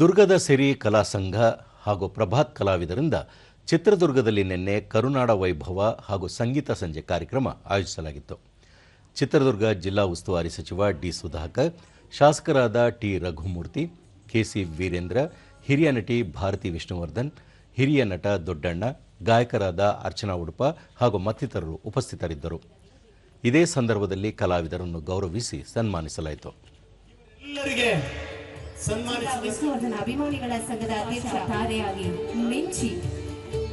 ದುರ್ಗದ ಸಿರಿ ಕಲಾ ಸಂಘ ಹಾಗೂ ಪ್ರಭಾತ್ ಕಲಾವಿದರಿಂದ ಚಿತ್ರದುರ್ಗದಲ್ಲಿ ನಿನ್ನೆ ಕರುನಾಡ ವೈಭವ ಹಾಗೂ ಸಂಗೀತ ಸಂಜೆ ಕಾರ್ಯಕ್ರಮ ಆಯೋಜಿಸಲಾಗಿತ್ತು. ಚಿತ್ರದುರ್ಗ ಜಿಲ್ಲಾ ಉಸ್ತುವಾರಿ ಸಚಿವ ಡಿ ಸುಧಾಕರ್, ಶಾಸಕರಾದ ಟಿ ರಘುಮೂರ್ತಿ ಕೆಸಿ ವೀರೇಂದ್ರ, ಹಿರಿಯ ನಟಿ ಭಾರತಿ ವಿಷ್ಣುವರ್ಧನ್, ಹಿರಿಯ ನಟ ದೊಡ್ಡಣ್ಣ, ಗಾಯಕರಾದ ಅರ್ಚನಾ ಉಡುಪ ಹಾಗೂ ಮತ್ತಿತರರು ಉಪಸ್ಥಿತರಿದ್ದರು. ಇದೇ ಸಂದರ್ಭದಲ್ಲಿ ಕಲಾವಿದರನ್ನು ಗೌರವಿಸಿ ಸನ್ಮಾನಿಸಲಾಯಿತು. ವಿಷ್ಣುವರ್ಧನ ಅಭಿಮಾನಿಗಳ ಸಂಘದ ಅಧ್ಯಕ್ಷ ತಾರೆಯಾಗಿ ಮಿಂಚಿ.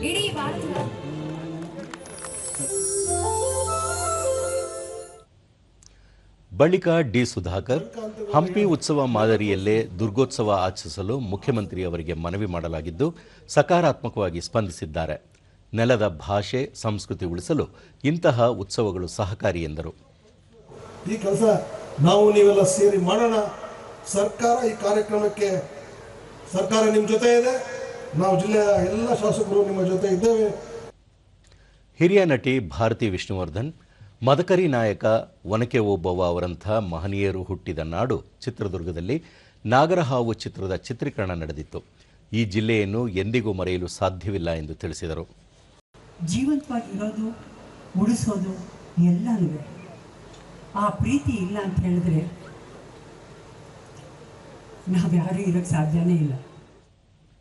ಇಡೀ ಭಾರತದ ಬಳಿಕ ಡಿ ಸುಧಾಕರ್ ಹಂಪಿ ಉತ್ಸವ ಮಾದರಿಯಲ್ಲೇ ದುರ್ಗೋತ್ಸವ ಆಚರಿಸಲು ಮುಖ್ಯಮಂತ್ರಿ ಅವರಿಗೆ ಮನವಿ ಮಾಡಲಾಗಿದ್ದು ಸಕಾರಾತ್ಮಕವಾಗಿ ಸ್ಪಂದಿಸಿದ್ದಾರೆ. ನೆಲದ ಭಾಷೆ ಸಂಸ್ಕೃತಿ ಉಳಿಸಲು ಇಂತಹ ಉತ್ಸವಗಳು ಸಹಕಾರಿ ಎಂದರು. ಈ ಕೆಲಸ ನಾವು ನೀವೆಲ್ಲ ಸೇರಿ ಮಾಡೋಣ. ಸರ್ಕಾರ ಈ ಕಾರ್ಯಕ್ರಮಕ್ಕೆ ಸರ್ಕಾರ ನಿಮ್ಮ ಜೊತೆ ಇದೆ. ನಾವು ಜಿಲ್ಲೆಯ ಎಲ್ಲ ಶಾಸಕರು ನಿಮ್ಮ ಜೊತೆ ಇದ್ದೇವೆ. ಹಿರಿಯ ನಟಿ ಭಾರತಿ ವಿಷ್ಣುವರ್ಧನ್ ಮದಕರಿ ನಾಯಕ ಒನಕೆ ಓಬವ್ವ ಅವರಂಥ ಮಹನೀಯರು ಹುಟ್ಟಿದ ನಾಡು ಚಿತ್ರದುರ್ಗದಲ್ಲಿ ನಾಗರಹಾವು ಚಿತ್ರದ ಚಿತ್ರೀಕರಣ ನಡೆದಿತ್ತು. ಈ ಜಿಲ್ಲೆಯನ್ನು ಎಂದಿಗೂ ಮರೆಯಲು ಸಾಧ್ಯವಿಲ್ಲ ಎಂದು ತಿಳಿಸಿದರು. ಜೀವಂತವಾಗಿರೋದು ಉಳಿಸೋದು ಎಲ್ಲನೂ ಆ ಪ್ರೀತಿ ಇಲ್ಲ ಅಂತ ಹೇಳಿದ್ರೆ نخبي عريرك سعد جنيله